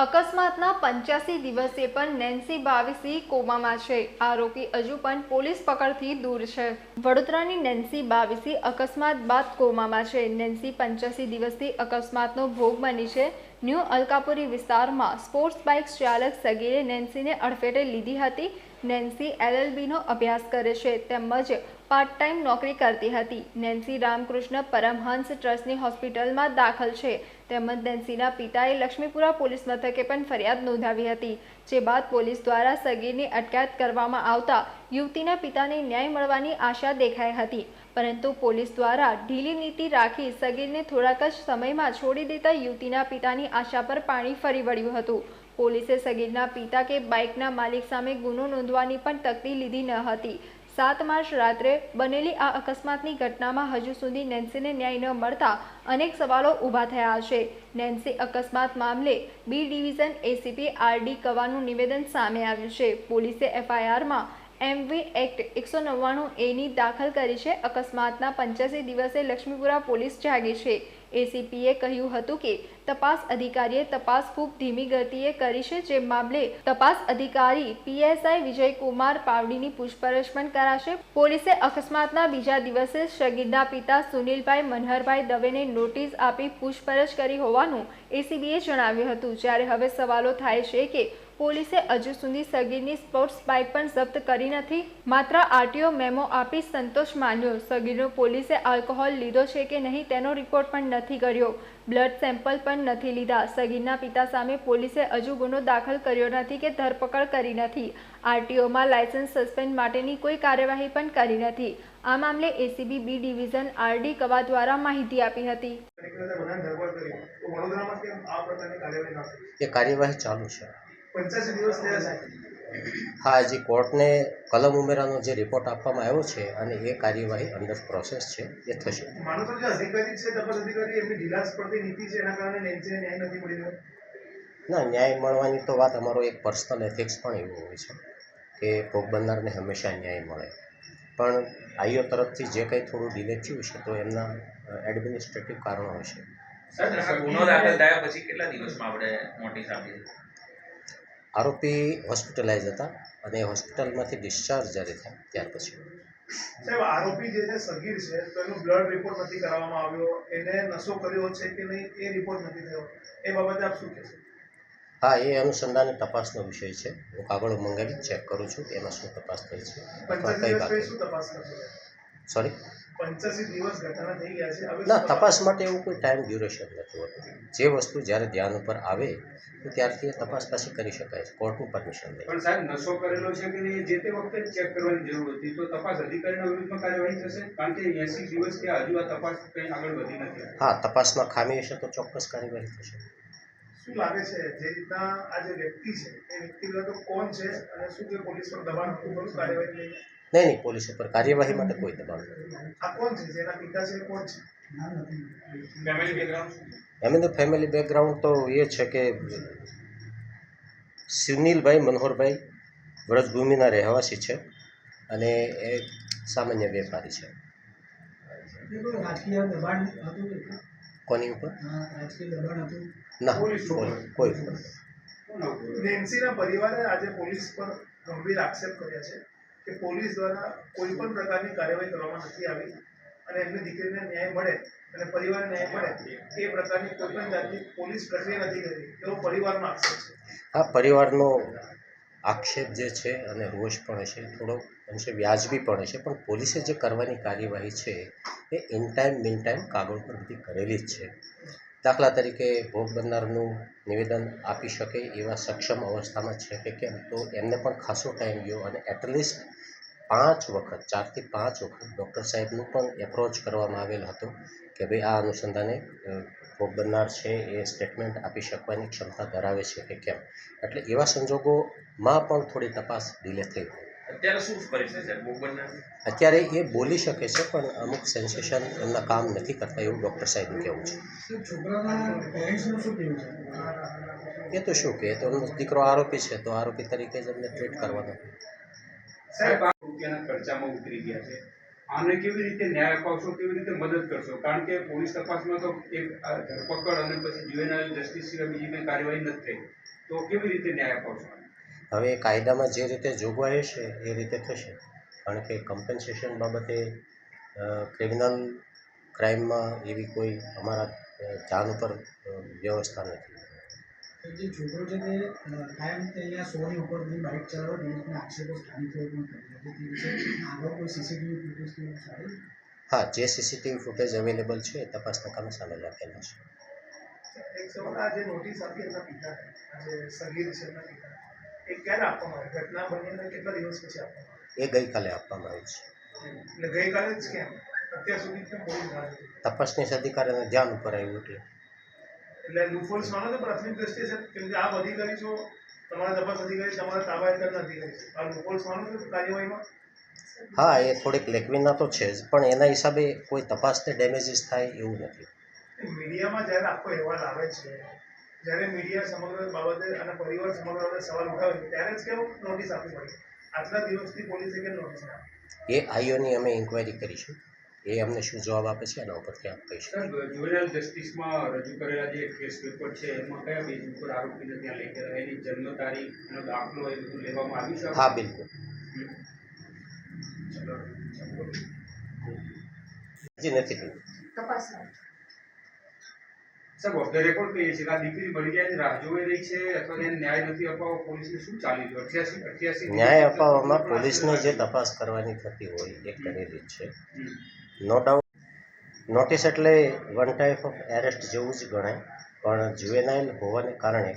અકસ્માતના પંચ્યાસી દિવસે પણ નેન્સી બાવીસી કોમામાં છે. આરોપી હજુ પણ પોલીસ પકડથી દૂર છે. વડોદરાની નેન્સી બાવીસી અકસ્માત બાદ કોમામાં છે. નેન્સી પંચ્યાસી દિવસથી અકસ્માતનો ભોગ બની છે. ન્યૂ અલકાપુરી વિસ્તારમાં સ્પોર્ટ્સ બાઇક ચાલક સગીરે નેન્સીને અડફેટે લીધી હતી. નેન્સી એલએલબીનો અભ્યાસ કરે છે તેમજ પાર્ટ ટાઈમ નોકરી કરતી હતી. નેન્સી રામકૃષ્ણ પરમહંસ ટ્રસ્ટની હોસ્પિટલમાં દાખલ છે. તેમજ નેન્સીના પિતાએ લક્ષ્મીપુરા પોલીસ મથકે પણ ફરિયાદ નોંધાવી હતી, જે બાદ પોલીસ દ્વારા સગીરની અટકાયત કરવામાં આવતા યુવતીના પિતાને ન્યાય મળવાની આશા દેખાઈ હતી. પરંતુ પોલીસ દ્વારા ઢીલી નીતિ રાખી સગીરને થોડાક જ સમયમાં છોડી દેતા યુવતીના પિતાની આશા પર પાણી ફરી વળ્યું હતું. પોલીસે સગીરના પિતા કે બાઇકના માલિક સામે ગુનો નોંધવાની પણ તકતી લીધી ન હતી. સાત માર્ચ રાત્રે બનેલી આ અકસ્માતની ઘટનામાં હજુ સુધી નેન્સીને ન્યાય ન મળતા અનેક સવાલો ઊભા થયા છે. નેન્સી અકસ્માત મામલે બી ડિવિઝન એસીપી આરડી કવાનું નિવેદન સામે આવ્યું છે. પોલીસે એફઆઈઆરમાં એમવી એક્ટ એકસો નવ્વાણું એની દાખલ કરી છે. અકસ્માતના પંચ્યાસી દિવસે લક્ષ્મીપુરા પોલીસ જાગી છે. એસીપીએ કહ્યું હતું કે તપાસ અધિકારીએ તપાસ ખૂબ ધીમી ગતિએ કરી છે, જે મામલે તપાસ અધિકારી પીએસઆઈ વિજયકુમાર પાવડીની પૂછપરછ પણ કરાશે. પોલીસે અકસ્માતના બીજા દિવસે શગીદના પિતા સુનિલભાઈ મનહરભાઈ દવેને નોટિસ આપી પૂછપરછ કરી હોવાનું એસીબીએ જણાવ્યું હતું. જ્યારે હવે સવાલો થાય છે કે પોલીસે હજુ સુધી સગીરની સ્પોર્ટ્સ બાઇક પણ જપ્ત કરી નથી, માત્ર આરટીઓ મેમો આપી સંતોષ માન્યો. સગીરનો પોલીસે આલ્કોહોલ લીધો છે કે નહીં તેનો રિપોર્ટ પણ નથી કર્યો. બ્લડ સેમ્પલ પણ નથી લીધા. સગીરના પિતા સામે પોલીસે હજુ ગુનો દાખલ કર્યો નથી કે ધરપકડ કરી નથી. આરટીઓમાં લાયસન્સ સસ્પેન્ડ માટેની કોઈ કાર્યવાહી પણ કરી નથી. આ મામલે એસીબી બી ડિવિઝન આરડી કવા દ્વારા માહિતી આપી હતી. એ કાર્યવાહી ચાલુ છે. પંચ્યાસી દિવસ થયા છે. હા હજી કોર્ટને કલમ ઉમેરાનો જે રિપોર્ટ આપવામાં આવ્યો છે અને એ કાર્યવાહી અંડર પ્રોસેસ છે એ થશે. ના ન્યાય મળવાની તો વાત અમારો એક પર્સનલ એથિક્સ પણ એવું હોય છે કે ભોગ બનનારને હંમેશા ન્યાય મળે. પણ આઈઓ તરફથી જે કંઈ થોડું ડિલે થયું છે તો એમના એડમિનિસ્ટ્રેટિવ કારણો હશે. ગુનો દાખલ થયા પછી કેટલા દિવસમાં આપણે નોટિસ આપી? આરોપી હોસ્પિટલાઇઝ હતા અને હોસ્પિટલમાંથી ડિસ્ચાર્જ જ્યારે થયા ત્યાર પછી. સાહેબ આરોપી જે છે સગીર છે તો એનો બ્લડ રિપોર્ટ નથી કરાવવામાં આવ્યો. એને નશો કર્યો છે કે નહીં એ રિપોર્ટ નથી થયો. એ બાબતે આપ શું કહેશો? હા એ અનુસંધાને તપાસનો વિષય છે. હું કાગળો મંગાવી ચેક કરું છું એમાં શું તપાસ થઈ છે. સોરી પંચ્યાસી દિવસ ઘટના થઈ ગયા છે. હવે ના તપાસ માટે એવું કોઈ ટાઈમ ડ્યુરેશન નથી હોતું. જે વસ્તુ જ્યારે ધ્યાન ઉપર આવે તો ત્યારથી એ તપાસ પાછી કરી શકાય છે. કોર્ટનું પરમિશન લઈ. પણ સાહેબ નશો કરેલો છે કે નહીં જે તે વખતે ચેક કરવાની જરૂર હતી. તો તપાસ અધિકારીના વિરુદ્ધમાં કાર્યવાહી થશે? કારણ કે એસી દિવસ કે હજુ આ તપાસ કંઈ આગળ વધી નથી. હા તપાસમાં ખામી હશે તો ચોક્કસ કાર્યવાહી થશે. શું લાગે છે જે રીતના આ જે વ્યક્તિ છે એ વ્યક્તિ કોણ છે અને શું તે પોલીસ પર દબાણ કાર્યવાહી લઈને? નહીં નહીં પોલીસ ઉપર કાર્યવાહી માટે કોઈ દબાણ નથી. આ કોણ છે? જેના પિતા છે? એ કોણ છે? ફેમિલી બેકગ્રાઉન્ડ એમનું ફેમિલી બેકગ્રાઉન્ડ તો એ છે કે સુનિલભાઈ મનોહરભાઈ વ્રજભૂમિના રહેવાસી છે અને એ સામાન્ય વેપારી છે. કોની ઉપર? હા, રાજકીય દબાણ હતું. ના પોલીસ કોઈ પરિવારે આજે પોલીસ પર ગંભીર આક્ષેપ કર્યા છે. કે પોલીસ દ્વારા કોઈ પણ પ્રકારની કાર્યવાહી કરવામાં નથી આવી અને એમની દીકરીને ન્યાય મળે અને પરિવારને ન્યાય મળે એ પ્રકારની કોઈ પણ જાતની પોલીસ પ્રક્રિયા નથી કરી એવો પરિવારનો આક્ષેપ છે. આ પરિવારનો આક્ષેપ જે છે અને રોષ પણ છે થોડો અંશે વ્યાજબી પણ છે પણ પોલીસે જે કરવાની કાર્યવાહી છે એ ઇન ટાઈમ મિન ટાઈમ કાગળ પર બધી કરેલી જ છે. દાખલા તરીકે ભોગ બનનારનું નિવેદન આપી શકે એવા સક્ષમ અવસ્થામાં છે કે કેમ? તો એમને પણ ખાસો ટાઈમ ગયો અને એટલીસ્ટ પાંચ વખત, ચારથી પાંચ વખત ડૉક્ટર સાહેબનું પણ એપ્રોચ કરવામાં આવેલ હતો કે ભાઈ આ અનુસંધાને ભોગ બનનાર છે એ સ્ટેટમેન્ટ આપી શકવાની ક્ષમતા ધરાવે છે કે કેમ? એટલે એવા સંજોગોમાં પણ થોડી તપાસ ડીલે થઈ અત્યારે શું પરિસ્થિતિ અત્યારે એ બોલી શકે છે પણ અમુક સેન્સેશન એમના કામ નથી કરતા એવું ડૉક્ટર સાહેબનું કહેવું છે. તો શું કહેવું એ તો શું કે તો એમનો દીકરો આરોપી છે તો આરોપી તરીકે જ એમને ટ્રીટ કરવાનો. સાહેબ આ રૂપિયાના ખર્ચામાં ઉતરી ગયા છે. આને કેવી રીતે ન્યાય અપાવશો કેવી રીતે મદદ કરશો? કારણ કે પોલીસ તપાસમાં તો એક ધરપકડ અને પછી જ્યુવેનાઇલ જસ્ટિસ સિવાય બીજી કંઈ કાર્યવાહી નથી થઈ. તો કેવી રીતે ન્યાય અપાવશો હવે કાયદામાં જે રીતે જોગવાઈ છે એ રીતે થશે. કારણ કે કમ્પન્સેશન બાબતે ક્રિમિનલ ક્રાઇમમાં એવી કોઈ અમારા ધ્યાન જાન ઉપર વ્યવસ્થા નથી. હા જે સીસીટીવી ફૂટેજ અવેલેબલ છે તપાસના કામે સામે રાખેલા છે. એક સવાલ આ જે નોટિસ આપી એના પિતાને આ સગીર છે એના પિતા એ ક્યારે આપવામાં આવી? ઘટના બનીને કેટલા દિવસ પછી આપવામાં એ ગઈકાલે આપવામાં આવે છે. એટલે ગઈકાલે જ કેમ? અત્યાર સુધી કેમ તપાસનીશ અધિકારીને ધ્યાન ઉપર આવ્યું એટલે. એટલે લૂફોલ્સ માનો તો પ્રાથમિક દ્રષ્ટિએ છે કેમ કે આપ અધિકારી છો તમારા તપાસ અધિકારી તમારા તાબા હેઠળના અધિકારી છે. આ લૂફોલ્સ માનો છો કાર્યવાહીમાં? હા એ થોડીક લેખવીના તો છે જ પણ એના હિસાબે કોઈ તપાસને ડેમેજીસ થાય એવું નથી. મીડિયામાં જ્યારે આખો અહેવાલ આવે છે જ્યારે મીડિયા સમગ્ર બાબતે અને પરિવાર સમગ્ર બાબતે સવાલ ઉઠાવે ત્યારે જ કેમ નોટિસ આપવી પડે. આટલા દિવસથી પોલીસે કેમ નોટિસ આપી? એ આઈઓની અમે ઇન્ક્વાયરી કરીશું. એ અમને શું જવાબ આપે છે એના ઉપરથી આપ કહીશું. સર જસ્ટિસમાં રજૂ કરેલા જે કેસ પેપર છે એમાં કયા બેઝ ઉપર આરોપીને ત્યાં લઈ ગયા? એની જન્મ તારીખ એનો દાખલો એ બધું લેવામાં આવ્યું છે? હા બિલકુલ. હજી નથી થયું. સાહેબ ઓફ ધ રેકોર્ડ કહીએ છીએ કે આ દીકરી મળી જાય રાહ જોઈ રહી છે અથવા એને ન્યાય નથી અપાવવા પોલીસને શું ચાલી રહ્યું? અઠ્યાસી અઠ્યાસી ન્યાય અપાવવામાં પોલીસને જે તપાસ કરવાની થતી હોય એ કરેલી છે. નો ડાઉટ નોટિસ એટલે વન ટાઈપ ઓફ એરેસ્ટ જેવું જ ગણાય પણ જુવેનાઇલ હોવાને કારણે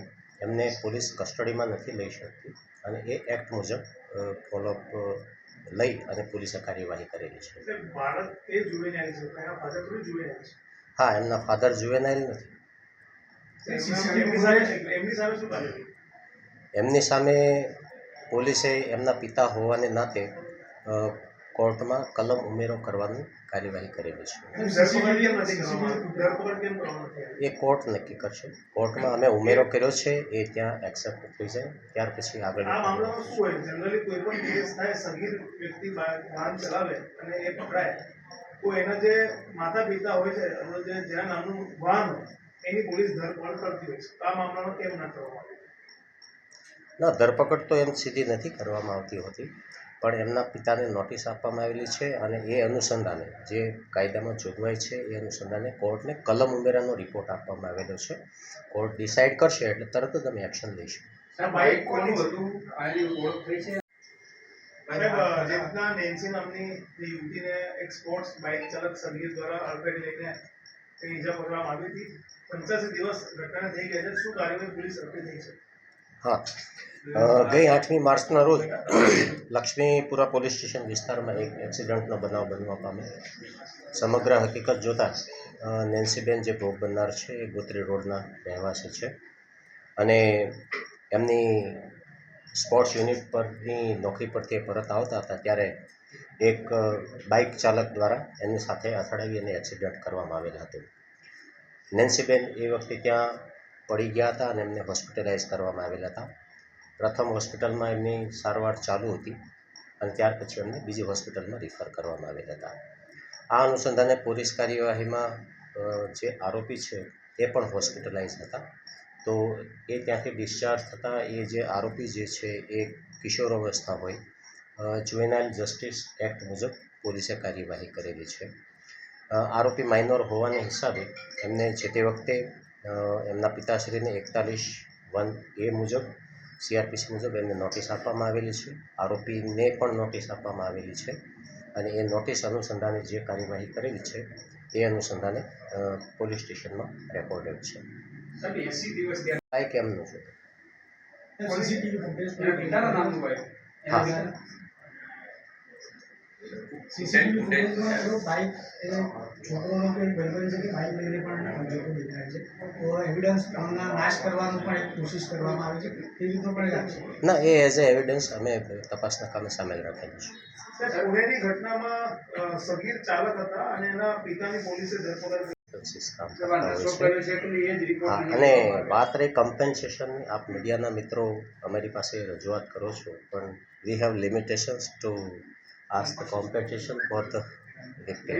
એમને પોલીસ કસ્ટડીમાં નથી લઈ શકતી અને એ એક્ટ મુજબ ફોલોઅપ લઈ અને પોલીસે કાર્યવાહી કરેલી છે. એટલે બાળક એ જુવેનાઇલ છે એના ફાધર થોડી જુવેનાઇલ છે. હા એમના ફાધર જુવેનાઇલ નથી. એમના- સામે પોલીસે એમના પિતા હોવાને નાતે કોર્ટમાં કલમ ઉમેરો કરવાની કાર્યવાહી કરેલી છે? એ કોર્ટ નક્કી કરશે. કોર્ટમાં અમે ઉમેરો કર્યો છે એ ત્યાં એક્સેપ્ટ થઈ જાય. ત્યાર પછી આગળ જનરલી કોઈ પણ કેસ થાય સગીર વ્યક્તિ વાહન ચલાવે અને એ પકડાય તો એના જે માતા પિતા હોય છે જે જ્યાં નાનું વાહન હોય એની પોલીસ ધરપકડ કરતી હોય છે. આ મામલામાં કેમ ના કરવામાં આવે? ના ધરપકડ તો એમ સીધી નથી કરવામાં આવતી હોતી પણ એમના પિતાને નોટિસ આપવામાં આવેલી છે અને એ અનુસંધાને જે કાયદામાં જોગવાઈ છે એ અનુસંધાને કોર્ટને કલમ ઉમેરાનો રિપોર્ટ આપવામાં આવેલો છે. કોર્ટ ડિસાઇડ કરશે એટલે તરત જ અમે એક્શન લઈશું. બાઇક કોનું હતું આની ઓળખ થઈ છે? સાહેબ અ, જે રીતના નેન્સી નામની યુવતીને એક સ્પોર્ટ્સ બાઇક ચાલક સગીર દ્વારા અડફેટ લઈને ઈજા કરવામાં આવી હતી? હા. ગઈ આઠમી માર્ચના રોજ લક્ષ્મીપુરા પોલીસ સ્ટેશન વિસ્તારમાં એક એક્સિડન્ટનો બનાવ બનવા પામે સમગ્ર હકીકત જોતાં નેન્સીબેન જે ભોગ બનનાર છે એ ગોત્રી રોડના રહેવાસી છે. અને એમની સ્પોર્ટ્સ યુનિટ પરની નોકરી પરથી પરત આવતા હતા ત્યારે એક બાઇક ચાલક દ્વારા એની સાથે અથડાવી અને એક્સિડન્ટ કરવામાં આવેલ હતું. નેન્સીબેન એ વખતે ત્યાં પડી ગયા હતા અને એમને હોસ્પિટલાઇઝ કરવામાં આવેલા હતા. પ્રથમ હોસ્પિટલમાં એમની સારવાર ચાલુ હતી અને ત્યાર પછી એમને બીજી હોસ્પિટલમાં રિફર કરવામાં આવેલા હતા. આ અનુસંધાને પોલીસ કાર્યવાહીમાં જે આરોપી છે એ પણ હોસ્પિટલાઇઝ હતા. તો એ ત્યાંથી ડિસ્ચાર્જ થતાં એ જે આરોપી જે છે એ કિશોર અવસ્થા હોય. જુવેનાઇલ જસ્ટિસ એક્ટ મુજબ પોલીસે કાર્યવાહી કરેલી છે. આરોપી માઇનોર હોવાને હિસાબે એમને જે તે વખતે એમના પિતાશ્રીને એકતાલીસ વન એ મુજબ સીઆરપીસી મુજબ એમને નોટિસ આપવામાં આવેલી છે. આરોપીને પણ નોટિસ આપવામાં આવેલી છે અને એ નોટિસ અનુસંધાને જે કાર્યવાહી કરેલી છે એ અનુસંધાને પોલીસ સ્ટેશનમાં રેકોર્ડેડ છે. દિવસ એમનું છે. હા. બાઇક છોકરોનો કોઈ ભાઈબંધ છે કે બાઇક લઈને પણ જતો દેખાય છે. તો એવિડન્સ નાશ કરવાનો પણ એક કોશિશ કરવામાં આવે છે. એ રીતનો પણ એક ના એ એઝ એ એવિડન્સ અમે તપાસના કામે સામેલ રાખેલું છે. પુણેની ઘટનામાં સગીર ચાલક હતા અને એના પિતાની પોલીસે ધરપકડ વાત રહી કમ્પેન્સેશનની આપ મીડિયાના મિત્રો અમારી પાસે રજૂઆત કરો છો પણ we have limitations to ask the competition for the વ્યક્તિ